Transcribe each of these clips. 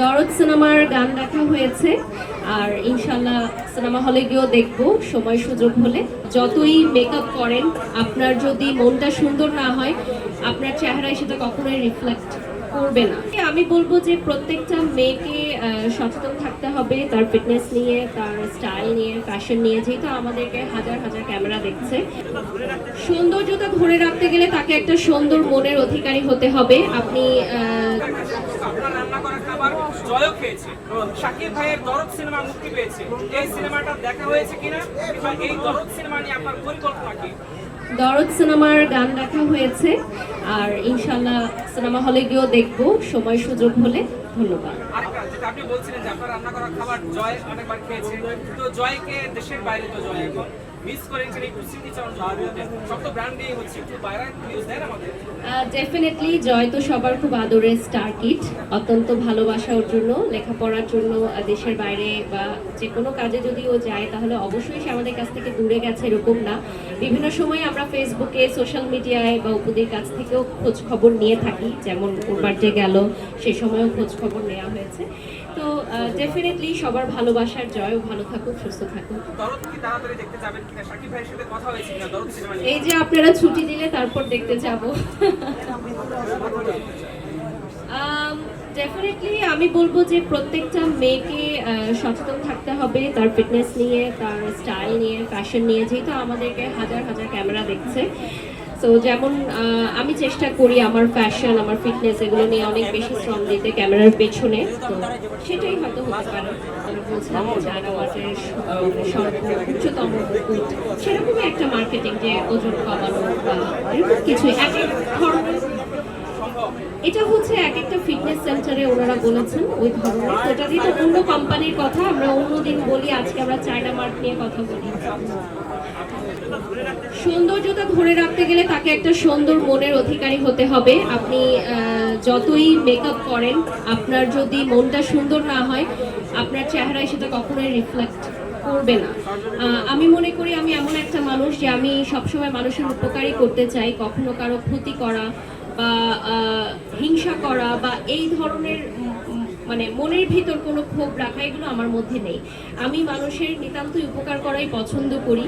দরদ সিনেমার গান দেখা হয়েছে, আর ইনশাল্লাহ সিনেমা হলে গিয়েও দেখব, সময় সুযোগ হলে। যতই মেকআপ করেন, আপনার যদি মনটা সুন্দর না হয়, আপনার চেহারায় সেটা কখনোই রিফ্লেক্ট করবে না। আমি বলব যে প্রত্যেকটা মেয়েকে সচেতন থাকতে হবে, তার ফিটনেস নিয়ে, তার স্টাইল নিয়ে ফ্যাশন নিয়ে। যেহেতু আমাদেরকে হাজার হাজার ক্যামেরা দেখছে। সৌন্দর্যতা ধরে রাখতে গেলে তাকে একটা সুন্দর মনের অধিকারী হতে হবে। আপনি খাবার জয়ও শাকিব ভাইয়ের দরদ সিনেমা মুক্তি পেয়েছে। এই সিনেমাটা দেখা হয়েছে কিনা কিংবা এই দরদ সিনেমা নিয়ে আপনার পরিকল্পনা কি? দরদ সিনেমার গান দেখা হয়েছে আর ইনশাল্লাহ সিনেমা হলে গিয়েও দেখব। সময় সুযোগ হলে ধন্যবাদ। আপনি বলছিলেন যে আপনার রান্না করা খাবার জয় অনেকবার খেয়েছে। তো জয়কে দেশের বাইরে তো জয় এখন। মিস করেছেন একটু ব্র্যান্ড হচ্ছে, একটু বাইরে নিউজ দেন আমাদের। ডেফিনেটলি জয় তো সবার খুব আদরের স্টার কিট অত্যন্ত ভালোবাসা ওর জন্য, লেখাপড়ার জন্য দেশের বাইরে বা যে কোনো কাজে যদি ও যায়, তাহলে অবশ্যই সে আমাদের কাছ থেকে দূরে গেছে, এরকম না। বিভিন্ন সময় আমরা ফেসবুকে সোশ্যাল মিডিয়ায় বা উপদের কাছ থেকেও খোঁজ খবর নিয়ে থাকি যেমন ওর বার্থডে গেল সে সময়ও খোঁজ খবর নেওয়া হয়েছে। তো ডেফিনেটলি সবার ভালোবাসার জয়ও ভালো থাকুক সুস্থ থাকুক। এই যে আপনারা ছুটি দিলে তারপর দেখতে যাব। ডেফিনেটলি আমি বলব যে প্রত্যেকটা মেয়েকে সচেতন থাকতে হবে তার ফিটনেস নিয়ে, তার স্টাইল নিয়ে ফ্যাশন নিয়ে, যেহেতু আমাদেরকে হাজার হাজার ক্যামেরা দেখছে। তো যেমন আমি চেষ্টা করি আমার ফ্যাশন আমার ফিটনেস এগুলো নিয়ে অনেক বেশি শ্রম দিতে ক্যামেরার পেছনে। তো সেটাই হয়তো হতে পারে। উচ্চতম সেরকমই একটা মার্কেটিং যে ওজন কমানো বা এরকম কিছু এক এক ধরনের এটা হচ্ছে এক একটা ফিটনেস সেন্টারে ওনারা বলেছেন, ওই ধরনের। ওটা দিয়ে অন্য কোম্পানির কথা, আমরা অন্যদিন বলি, আজকে আমরা চায়না মার্ক নিয়ে কথা বলি। সৌন্দর্যতা ধরে রাখতে গেলে তাকে একটা সুন্দর মনের অধিকারী হতে হবে। আপনি যতই মেকআপ করেন, আপনার যদি মনটা সুন্দর না হয়, আপনার চেহারায় সেটা কখনোই রিফ্লেক্ট করবে না। আমি মনে করি আমি এমন একটা মানুষ যে আমি সবসময় মানুষের উপকারই করতে চাই, কখনো কারও ক্ষতি করা বা হিংসা করা বা এই ধরনের মানে মনের ভিতর কোনো ক্ষোভ রাখা, এগুলো আমার মধ্যে নেই। আমি মানুষের নিতান্তই উপকার করাই পছন্দ করি।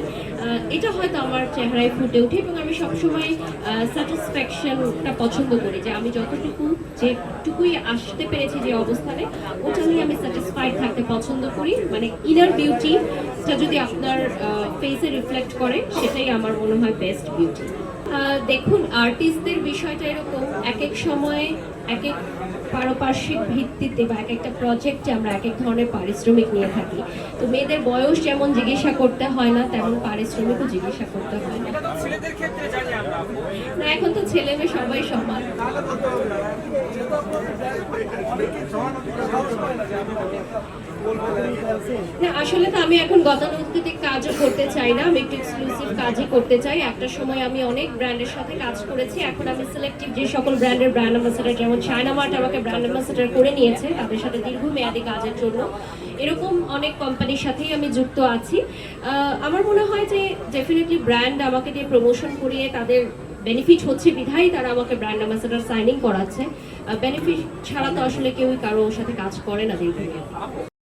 এটা হয়তো আমার চেহারায় ফুটে ওঠে এবং আমি সবসময় স্যাটিসফ্যাকশনটা পছন্দ করি যে আমি যতটুকু যেটুকুই আসতে পেরেছি যে অবস্থানে, ওটা নিয়ে আমি স্যাটিসফাইড থাকতে পছন্দ করি। মানে ইনার বিউটিটা যদি আপনার ফেসে রিফ্লেক্ট করে, সেটাই আমার মনে হয় বেস্ট বিউটি দেখুন আর্টিস্টদের বিষয়টা এরকম, এক এক সময়ে এক এক পারপার্শ্বিক ভিত্তিতে বা এক একটা প্রজেক্টে আমরা এক এক ধরনের পারিশ্রমিক নিয়ে থাকি। তো মেয়েদের বয়স যেমন জিজ্ঞাসা করতে হয় না, তেমন পারিশ্রমিকও জিজ্ঞাসা করতে হয় না। আমরা। না, এখন তো ছেলে মেয়ে সবাই সমান। না, আসলে তো আমি এখন গতানুগতিক কাজও করতে চাই না, আমি একটু এক্সক্লুসিভ কাজই করতে চাই। একটা সময় আমি অনেক ব্র্যান্ডের সাথে কাজ করেছি, এখন আমি সিলেক্টিভ যে সকল ব্র্যান্ডের ব্র্যান্ড অ্যাম্বাসেডার যেমন চায়না মার্ট আমাকে ব্র্যান্ড অ্যাম্বাসেডার করে নিয়েছে, তাদের সাথে দীর্ঘমেয়াদী কাজের জন্য। এরকম অনেক কোম্পানির সাথেই আমি যুক্ত আছি। আমার মনে হয় যে ডেফিনেটলি ব্র্যান্ড আমাকে দিয়ে প্রমোশন করিয়ে তাদের বেনিফিট হচ্ছে বিধাই তারা আমাকে ব্র্যান্ড অ্যাম্বাসেডার সাইনিং করাচ্ছে। বেনিফিট ছাড়া তো আসলে কেউই কারোর সাথে কাজ করে না দীর্ঘমেয়াদী।